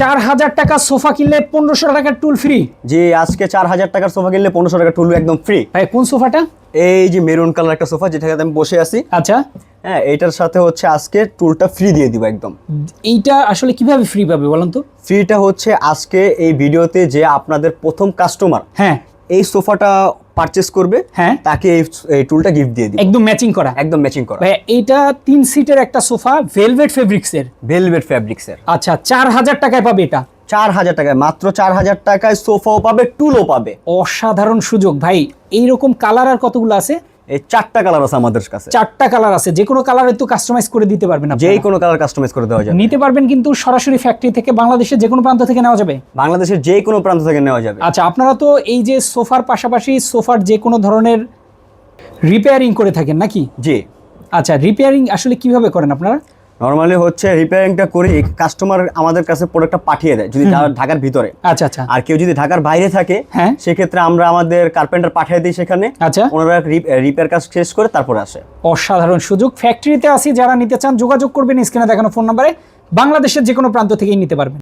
চার হাজার টাকা সোফা কিনলে পনেরোশো টাকার টুল ফ্রি যে আজকে চার হাজার টাকার সোফা কিনলে পনেরোশো টাকা টুল একদম ফ্রি ভাই কোন সোফাটা? এই যে মেরুন কালার একটা সোফা যেটাতে আমি বসে আছি। আচ্ছা। হ্যাঁ এইটার সাথে হচ্ছে আজকে টুলটা ফ্রি দিয়ে দিব একদম। এইটা আসলে কীভাবে ফ্রি পাবে বলেন তো? ফ্রিটা হচ্ছে আজকে এই ভিডিওতে যে আপনাদের প্রথম কাস্টমার হ্যাঁ। এই সোফাটা পারচেস করবে হ্যাঁ। তাকে এই টুলটা গিফট দিয়ে দিই একদম ম্যাচিং করা। একদম ম্যাচিং করা। ভাই এইটা তিন সিটের একটা সোফা ভেলভেট ফেব্রিক্সের ভেলভেট ফেব্রিক্সের আচ্ছা চার হাজার টাকায় পাবে এটা। চার হাজার টাকায় মাত্র চার হাজার টাকায় সোফাও পাবে টুলও পাবে। অসাধারণ সুযোগ। ভাই এইরকম কালার আর কতগুলো আছে? এই চারটা কালার আছে আমাদের কাছে। চারটা কালার আছে যে কোনো কালার একটু কাস্টমাইজ করে দিতে পারবেন যে কোনো কালার কাস্টমাইজ করে দেওয়া যাবে। নিতে পারবেন কিন্তু সরাসরি ফ্যাক্টরি থেকে বাংলাদেশের যে কোনো প্রান্ত থেকে নেওয়া যাবে? বাংলাদেশের যে কোনো প্রান্ত থেকে নেওয়া যাবে। আচ্ছা আপনারা তো এই যে সোফার পাশাপাশি সোফার যে কোনো ধরনের রিপেয়ারিং করে থাকেন নাকি? জি। আচ্ছা রিপেয়ারিং আসলে কীভাবে করেন আপনারা? নর্মালি হচ্ছে রিপেয়ারিংটা করে কাস্টমার আমাদের কাছে প্রোডাক্টটা পাঠিয়ে দেয় যদি ঢাকার ভিতরে। আচ্ছা আচ্ছা। আর কেউ যদি ঢাকার বাইরে থাকে হ্যাঁ। সেক্ষেত্রে আমরা আমাদের কার্পেন্টার পাঠিয়ে দিই সেখানে। আচ্ছা। ওনারা রিপেয়ার কাজ শেষ করে তারপরে আসে। অসাধারণ সুযোগ। ফ্যাক্টরিতে আসি যারা নিতে চান যোগাযোগ করবেন স্ক্রিনে দেখানো ফোন নাম্বারে বাংলাদেশের যে কোনো প্রান্ত থেকেই নিতে পারবেন।